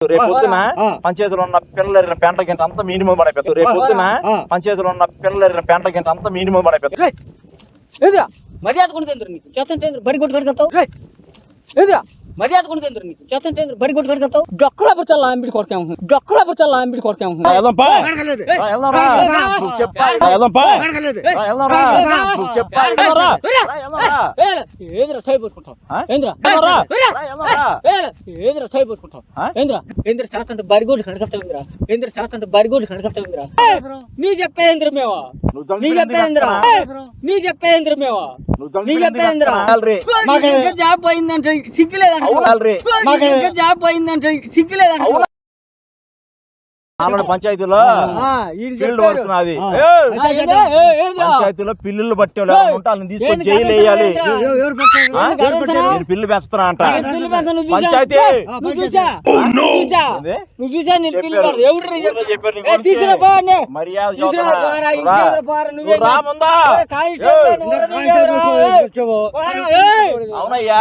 రేపు పొద్దున ఆ. పంచాయతీలో ఉన్న పిల్లల పెంట గింట అంతా మినిమం పడైపోతుంది. రేపు పొద్దున ఆ. పంచాయతీలో ఉన్న పిల్లల పెంట గింట అంతా మినిమం పడైపోతుంది. మర్యాద చేతంటే బరి కొట్టు కడగతావు రే ఎదురా మర్యాద కొడుతుంది నీకు చేతంటే బరి కొట్టు కడగతావు డొక్కల బుచ్చల్లా అంబిడి కొడకాము డొక్కల రా. రా, వెళ్దాం రా. ఏంద్రా సై పట్టుకుంటావు ఆ? ఏంద్రా. ఏంద్రా సై పట్టుకుంటావు ఆ? ఏంద్రా ఏంద్ర చేతంటే బరిగోడు కడగతావుందిరా ఏంద్ర చేతంటే బరిగోడు నీ చెప్పేంద్ర మేవా నీ చెప్పేంద్ర నీ చెప్పేంద్ర మేవా నీ చెప్పేంద్ర జాబ్ పోయిందంటే సిగ్గులేదంట జాబ్ పోయిందంటే సిగ్గులేదంట. పంచాయతీలో ఫీల్డ్. వర్క్ నాది? పంచాయతీలో పిల్లులు పట్టేవాళ్ళు తీసుకొని జైలు వేయాలి. పిల్లు పెంచుతున్నా అంట? పంచాయతీ. మర్యాద అవునయ్యా!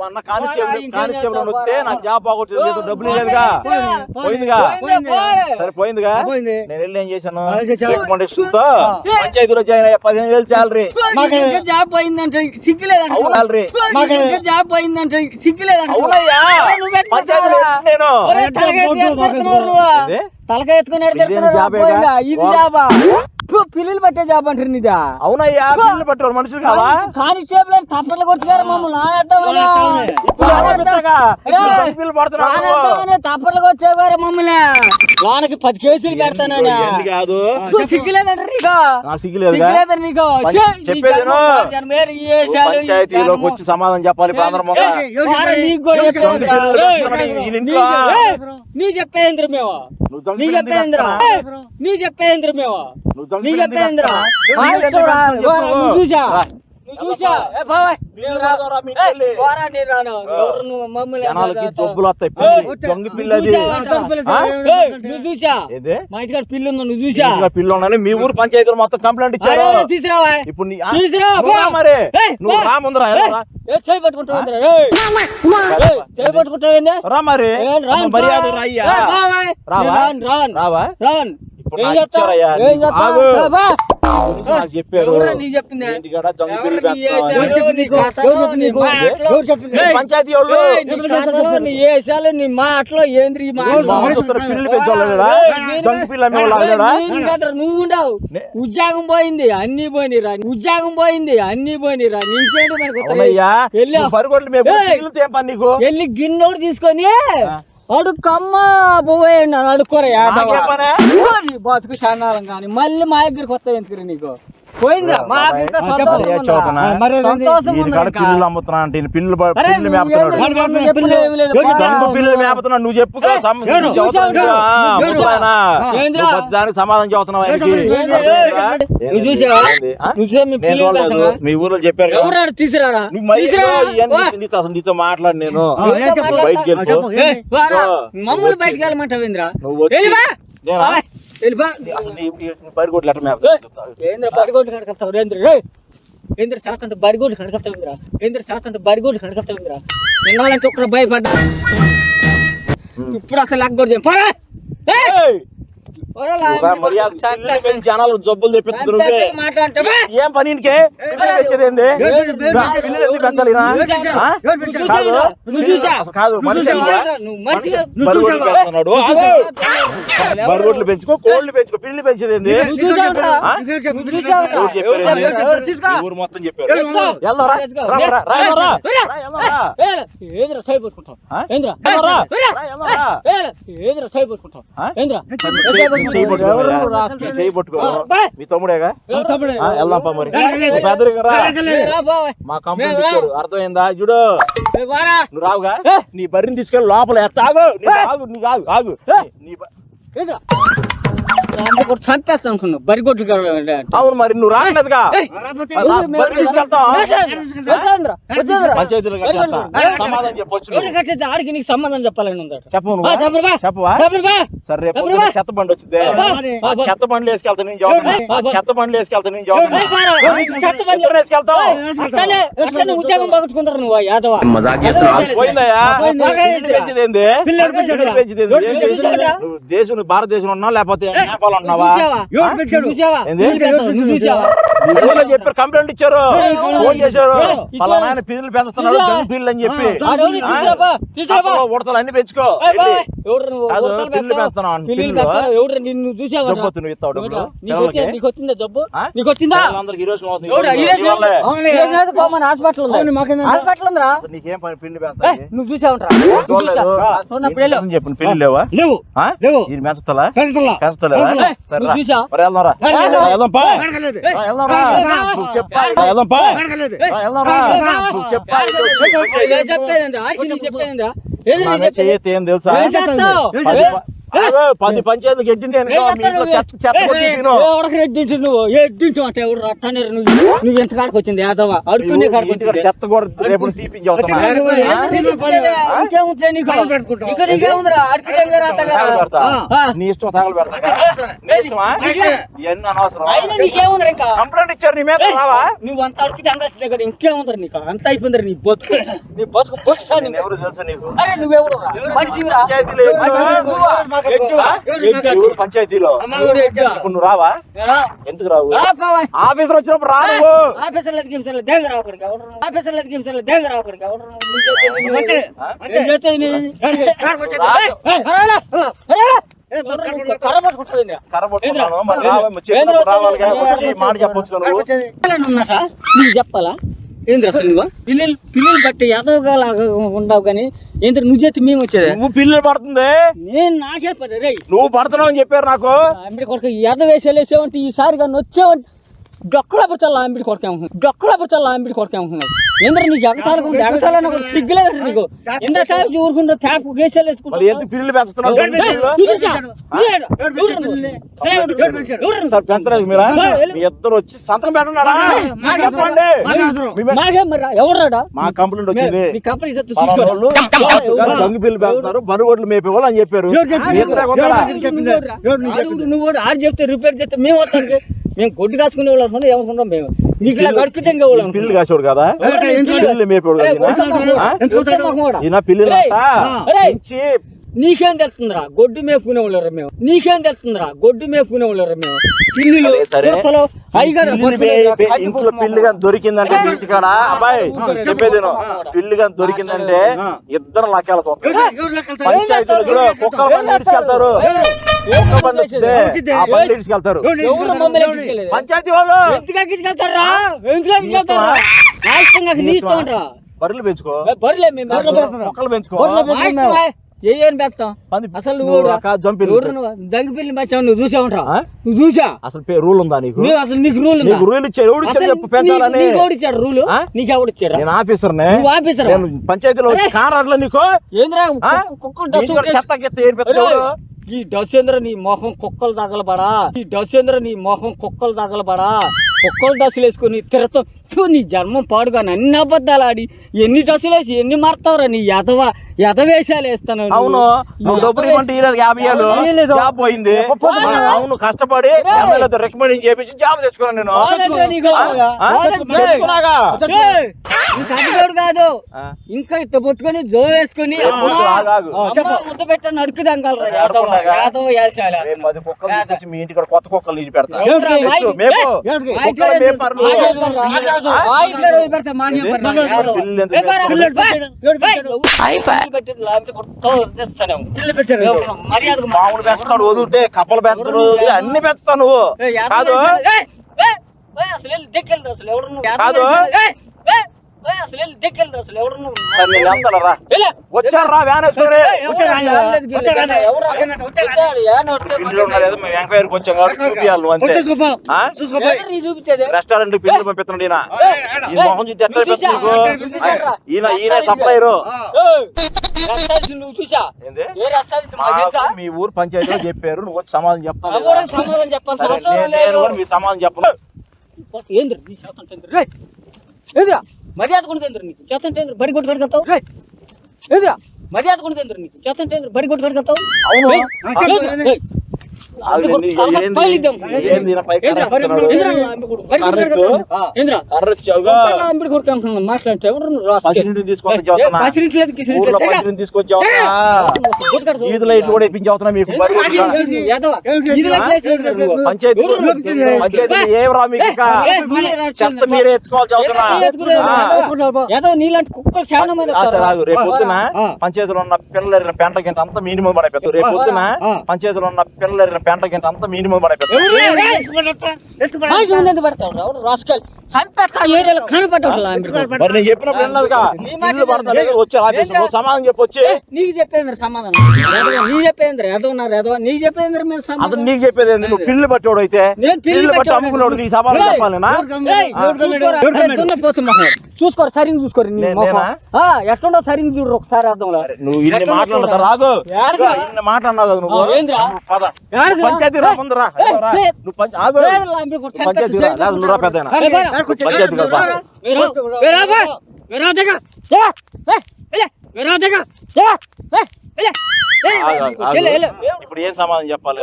మొన్న కానిస్టేబుల్ కానిస్టేబుల్ వస్తే. నాకు జాబ్ బాగొట్టు డబ్బులు లేదుగా పోయింది. పోయిందిగా? పోయింది, పోయింది. సరే పోయిందిగా? పోయింది. నేను వెళ్ళి ఏం చేశాను. రికమెండేషన్తో. పంచాయతీలో జాయిన్ అయ్యా. పదిహేను వేలు శాలరీ. జాబ్ పోయిందంటే సిగ్గులేదంట. శాలరీ. జాబ్ పోయిందంటే సిగ్గులేదంట. అవునయ్యా. పంచాయతీలో. నేను. బొడ్డు ఎత్తుకొని ఇదేం జాబా? పిల్లలు పట్టే జాబ్ అంటారు నీదా? అవునయ్యా పిల్లలు పట్టారు మనుషులు కావా? కానిస్టేబుల్ అని తప్పట్లు కొట్టుకారు మమ్మల్ని తప్పట్లు కొట్టేవారు మమ్మల్ని. లోనకి పది కేసులు పెడతానని కాదు? సిగ్గులేదంటారు నీకు? చెప్పేది. వచ్చి సమాధానం చెప్పాలి చెప్పేది? చెప్పేది చెప్పేది? చెప్పేది? నీ ఇంట్లో? చెప్పే- నీ చెప్పేంద్ర మేము? నీ చెప్పేంద్ర? నీ చెప్పేంద్ర మేము నీ చెప్పేంద్ర చూసా? జబ్బులు వస్తాయి. దొంగ పిల్లది నువ్వు చూసా? ఏది? మా ఇంటికాడ పిల్లి ఉందో నువ్వు చూసా? పిల్ల ఉండాలి. మీ ఊరు పంచాయతీలో మొత్తం కంప్లైంట్ ఇచ్చారు. తీసుకురావా? ఇప్పుడు మరి. నువ్వు. రా ముందరా చేయి పట్టుకుంటావు? రా మరి. మర్యాద. రాయ్యా. రావా? రావా? రాను. ఇప్పుడు ఏం చేస్తావ్? రా. నాకు చెప్పారు నీ పెడతావు వేషాలు, అని. చెప్పింది నీ నీకు? కథలు, ఎవరు చెప్పింది నీ నీకు? మాటలు. ఎవరు చెప్పింది? ఏయ్, పంచాయతీ వాళ్ళు ఏయ్, నీ కథలు, నీ వేషాలు, నీ మాటలు ఏంద్రి ఈ మాటలు? ఎవరు? మా చూస్తారు పిల్లలు పెంచోళ్ళడా ఏయ్, నేను- జంగు పిల్ల మేము ఏయ్, లాగలేడా నేను కాదురా, నువ్వు ఉండవు నే- ఉద్యోగం పోయింది అన్ని పోయినరా ఉద్యోగం పోయింది అన్ని పోయినరా నీకేంటి మనకు వెళ్ళి గిన్నెడు తీసుకొని అడుక్కమ్మ పోయి అడుక్కోరా? బతుకు చండాలం కానీ మళ్ళీ మా దగ్గరికి వస్తాయి ఎందుకు నీకు పిల్లలు అమ్ముతున్నా అంటే పిల్లలు పిల్లలు నువ్వు మేపుతున్నాడు పిల్లలు- మేపుతున్నాడు చెప్పు చదువుతున్నావు దానికి సమాధానం చూసా మీ ఊర్లో చెప్పారు. నీతో అసలు నీతో మాట్లాడు నేను? బయటికి నువ్వు పరిగొడ్లు ఎట్లా? ఏంద్ర బరిగోడ్లు కడకత్తావు రేంద్ర ఏంద్ర? శాతంటే బరిగోడ్లు కడకత్తావు ఇంద్రా ఏంద్ర? శాతంటే బరిగోడ్లు కడకత్తావు ఇంద్రా వినాలంటే ఒక్కడ భయపడ్డా? ఇప్పుడు అసలు ఏయ్! ఏయ్! పోరా, జనాలు జబ్బులు తెప్పిస్తుంది నువ్వే. ఏం పని పెంచారు? కాదు. మనిషి బరుగొడ్లు పెంచుకో కోళ్ళు పెంచుకో పిల్లలు పెంచేది ఏంది? నువ్వు చూసావురా? ఆ? ఇదే చెప్పు, నువ్వు ఇదే చూసావురా? చెప్పు. ఎవరు చెప్పారు ఎవరు ఏంది? చెప్పారు? తీసుకో. ఈ ఊరు మొత్తం చెప్పారు. ఏంద్ర? సై? ఏంద్ర. ఏంద్ర సై? ఏంద్ర మీ తమ్ముడేగా? ఆ, తమ్ముడే. ఆ, వెళ్దాం పా మరి. మా కంపెనీ అర్థమైందా? చూడు. నువ్వు రావుగా? నీ బర్రెని తీసుకెళ్ళి లోపల ఎత్త ఆగు నీ ఆగు నీ ఆగు ఆగు. నీ చంపేస్తాను అనుకున్నావు బరిగొడ్లు కావాలి అవును మరి నువ్వు రాలేదుగా ఆడికి నీకు సంబంధం చెప్పాలని. చెప్పవా. సరే రేపు. చెత్త బండి వచ్చింది. చెత్త బండ్లు వేసుకెళ్తా నేను జవాబు. చెత్త బండ్లు వేసుకెళ్తా నేను జవాబు. చెత్త బండి. ఇద్దరు వేసుకెళ్తాం అట్లనే అట్లనే ఉద్యోగం పోగొట్టుకుంటారు నువ్వు యాదవ పోయిందయ్యా దేశం భారతదేశంలో ఉన్నావా లేకపోతే నేపాల్ ఉన్నావా చూసావా? ఆ? చూసావా? ఏంది? పిల్లలు పెంచావు, నువ్వు చూసావా? చెప్పారు. కంప్లైంట్ ఇచ్చారు. ఫోన్ చేశారు. ఇచ్చారు. పలానా ఆయన పిల్లలు పెంచుతున్నాడు? జంగ్ పిల్లలు అని చెప్పి. ఉడతలు అన్ని పెంచుకో. పెంచుతావు? పెంచుతున్నావు నిన్ను చూసావా జబ్బు ఇస్తావు డబ్బులు? నీకు వచ్చిందా? నీకు వచ్చిందా? పోమని హాస్పిటల్ ఉంది? హాస్పిటల్ ఉందిరా? నీకేం పని పిల్లి నువ్వు చూసావంటరా? చెప్పు పిల్లి లేవా? లేవు? లేవు. పెంచుతలా. సరే వెళ్దాం రా. వెళ్దాం పా పెంచలేదు. రా, వెళ్దాం రా. ఏయ్, నువ్వు చెప్పా రా, వెళ్దాం పా పెంచలేదు. రా, వెళ్దాం రా నువ్వు చెప్పా ఏం తెలుసా? పది ఏ? ప- అదే, పది పంచాయతీలకు ఎడ్డింది ఏం అనుకో, మీ చేస్తావు ఇంట్లో నువ్వు? చెత్త చెత్త ఏ, కొట్టి ఏ, తిను. ఏ, ఎవరికి ఎడ్డింటు నువ్వు ఎడ్డింటు అంటే ఎవరు? నువ్వు. నువ్వు ఎంత కాడికి వచ్చింది? యాదవ. అడుకునే కాడికి వచ్చింది. చెత్త కూడా రేపు. నీ ఇష్టం తగలు పెడతా. నీ ఇష్టమా? నీకే. ఇవన్నీ అనవసరం. అయినా నీకేముందిరా ఇంకా. కంప్లైంట్ ఇచ్చారు నీ మీద రావా? నువ్వు అంత దగ్గర ఇంకేముందిరా నీకు? అంత అయిపోయిందిరా నీ బతుకు. నీ బతుకు ఎవరు తెలుసా నీకు? అరే నువ్వెవరు మనిషివిరా? పంచాయతీలో నువ్వా? ఇప్పుడు రావా. ఎందుకు రావు. ఆఫీసర్ వచ్చినప్పుడు దేంగ రావు ఆఫీసర్లకు గింసర్లు దేంగ రావు అక్కడికి ఎవరు నీ చేతి నీ- అంతే. నీ చేతి నీ- ఏయ్, ఏయ్, అరేలా, అరేలా. ఎవరు కర్ర పట్టుకుంటావేంద్రా? కర్ర పట్టుకున్నాను మరి ఏంద్రా? రావా? చెప్పినప్పుడు ఏంద్రా రావాలిగా వచ్చేది? వచ్చి మాట చెప్పొచ్చు నువ్వు పిల్లలు ఉన్నారా నీకు చెప్పాలా ఏంద్ర అసలు నువ్వు పిల్లలు పిల్లలు బట్టి ఎదవగా లాగా ఉండవు కానీ ఏంద్ర నువ్వు చేతి మేము వచ్చేది? నువ్వు పిల్లలు పడుతుంది? నేను నాకే పని రే నువ్వు పడుతున్నావు అని చెప్పారు నాకు. కొడుకు ఎద వేసేలేసేవంటే ఈసారి కానీ వచ్చేవంటే డొక్కల పచ్చల్లా అంబడి కొడుకేమో డొక్కల అంబడి కొడుకేమో ఏంద్ర నీకు ఎగతాలకు కూడా సిగ్గులేదు నీకు? ఎంత తాపు ఎందుకు ఇద్దరు వచ్చి సంతకం పెట్టండి మా ఎవరాడా కంప్లైంట్ వచ్చింది. మీ పెంచుతారు బరుగొడ్లు మేపేవాళ్ళు అని చెప్పారు? నువ్వు ఆడు చెప్తే రిపేర్ చేస్తే మేము మేము కొట్టి కాసుకునే వాళ్ళు ఏమనుకున్నాం మేము? నీకు ఇలా గడుకుతే వాళ్ళు పిల్లలు కాసేవాడు కదా? పిల్లలు మేపేవాడు కదా పిల్లలు నీకేం తెలుతుందిరా గొడ్డు మేపుకునే వాళ్ళరా మేము. నీకేం తెలుతుందిరా గొడ్డు మేపుకునే వాళ్ళరా మేము. పిల్లులు. కత్తి ఇంట్లో. పిల్లి కానీ దొరికిందంటే ఇంటికాడ. అబ్బాయి చెప్పేది. పిల్లి కానీ దొరికిందంటే ఇద్దరు లెక్కలు చూస్తారు పంచాయతీలు కూడా కుక్కల బండి మమ్మల్ని ఎక్కించలేదు? పంచాయతీ వాళ్ళు. ఎందుకు బర్రెలు పెంచుకో. పెంచుకో? ఏ ఏం పెడతాం అసలు నువ్వు నువ్వు ఒక జంపిల్లి ఎవరు నువ్వు? దంగి పిల్లి మచ్చావు నువ్వు చూసావుంటరా ఆ? నువ్వు చూసా? అసలు రూల్ ఉందా నీకు? అసలు నీకు రూల్? నీకు రూల్ ఇచ్చారు ఎవడు చెప్పు పెంచాలని? ఎవడు ఇచ్చాడు రూల్? నీకు ఎవడు ఇచ్చాడు నేను ఆఫీసర్నే. నువ్వు ఆఫీసరా? నేను పంచాయతీలో కారాట్లా నీకు? ఏంద్రా? చెత్త? ఈ డసేంద్ర నీ మొహం కుక్కలు తగలబడా? ఈ డసేంద్ర నీ మొహం కుక్కలు తగలబడా? కుక్కలు డస్సులు వేసుకుని తిరతో నీ జన్మం పాడుగా అన్ని అబద్ధాలు ఆడి ఎన్ని డ్రెస్సులు వేసి ఎన్ని మారుతావురా నీ ఎదవ ఎదవేషాలు వేస్తాను. అవును నువ్వు డబ్బులు యాభై ఏళ్ళు. జాబ్ పోయింది. అవును కష్టపడి ఎమ్మెల్యేతో రికమెండ్ చేపించి జాబ్ తెచ్చుకున్నాను నేను. అడ్డుగాడు కాదు. ఇంకా ఇట్ట పట్టుకొని జో వేసుకొని ముద్ద కుక్కలు తీసుకొచ్చి మీ కొత్త కుక్కలు పెడతా. ఇంటి- కుక్కలు కొత్త? మర్యాదకు మా- మామూలు పెంచుతాడు వదిలితే కప్పలు పెంచుతాడు అన్ని పెంచుతావు నువ్వు. కాదు. అసలు అసలు ఎవరు కాదు. అసలు వెళ్ళి దిక్కెళ్ళి అసలు నేను వెళ్ళే. రా వ్యాన్ వేసుకొని. ఎంక్వైరీకి వచ్చాం కాబట్టి చూపియాలి నువ్వు అంతే. చూపించేది రెస్టారెంట్ పిల్లలు పంపిస్తున్నాడు ఈయన. ఈ మొహం చూసి? ఎట్లా? ఈయన ఈయన సప్లైరు మీ ఊరు పంచాయతీలో చెప్పారు నువ్వు వచ్చి సమాధానం చెప్తాను సమాధానం నేను- కూడా మీ సమాధానం చెప్పను. ఏంద్ర? ఏంద్ర? మర్యాద కూడా ఏంద్ర నీకు? ఏంద్ర? బరి కొట్టు కడగలుగుతావు రే ఏదిరా? మర్యాద కూడా ఏంద్ర నీకు? ఏంద్ర? బరి కొట్టు కడగలుగుతావు అవును. ఈదులో కూడా మీకు? పంచాయతీ? పంచాయతీ ఏం రా మీకు. చెత్త మీరే నీలాంటి కుక్కలు చాలా మంది. రేపు పొద్దున. పంచాయతీలో ఉన్న పిల్లల పెంట గింట అంతా మినిమం పడైపోతుంది. రేపు పొద్దున. పంచాయతీలో ఉన్న పిల్లల పెంట గింట అంతా మినిమం పెడతాడు రాసుకెళ్ళి చంపేస్తా ఆ ఏరియాలో కనపడ్డాడు మరి నేను చెప్పినప్పుడు విన్నదిగా నీ మాట ఇల్లు పడతా లేదు. వచ్చి ఆఫీస్ ఏంటా? సమాధానం చెప్పొచ్చి. నీకు చెప్పేంద్ర సమాధానం? ఎదవ, నీ చెప్పేంద్ర ఎదవన్నారు ఎదవ నీకు చెప్పేంద్ర మేము అసలు సమాధానం నీకు చెప్పేది ఏంది? నువ్వు పిల్లు పట్టేవాడు అయితే నేను పిల్లి పట్టి. అమ్ముకున్నాడు నీకు సమాధానం చూసుకోరా, మొహం. చూసుకోరు. నీ ఎట్లుండో సరిగ్గా చూడు ఒకసారి అర్థంలో. అరే, నువ్వు ఇన్ని మాట్లాడతా. రాగు? ఇన్ని మాట్లాడినావు కదా నువ్వు? పంచాయతీ రా ముందు రా. నువ్వు పంచాయతీ రా లేదు ఇప్పుడు ఏం సమాధానం చెప్పాలి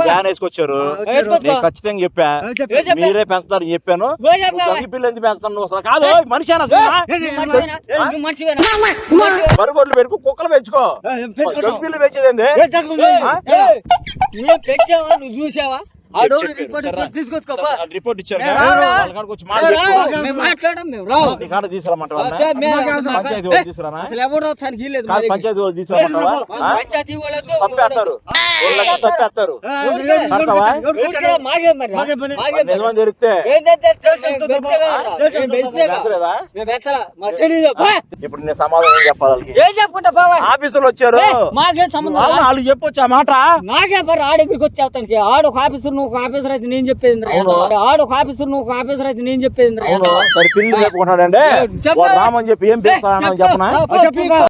వ్యాన్ వేసుకొచ్చారు. నేను ఖచ్చితంగా చెప్పా? మీరే పెంచుతారని చెప్పాను. పోయి చెప్పా. నువ్వు గంగి పిల్ల ఎందుకు పెంచుతాను నువ్వు కాదు మనిషి? బరుగొడ్లు పెట్టుకో కుక్కలు పెంచుకో. గంగి పిల్ల పెంచేది నువ్వు పెంచావా? నువ్వు చూసావా. రిపోర్ట్ ఇచ్చారు. తప్పేస్తారు. నిజమని. ఇప్పుడు నేను సమాధానం చెప్పాలి. ఏం చెప్పుకుంటా బావా ఆఫీసులు వచ్చారు. మాకేం సంబంధం వాళ్ళు చెప్పొచ్చు ఆ మాట నాకే పని ఆడ దగ్గరికి వచ్చి ఆడు ఒక ఆఫీసర్ నువ్వు ఒక ఆఫీసర్ అయితే నేను చెప్పేది. ఆడు ఒక ఆఫీసర్ నువ్వు ఒక ఆఫీసర్ అయితే నేను చెప్పేది రామని చెప్పి ఏం చెప్పు. చెప్పనా? చెప్పు.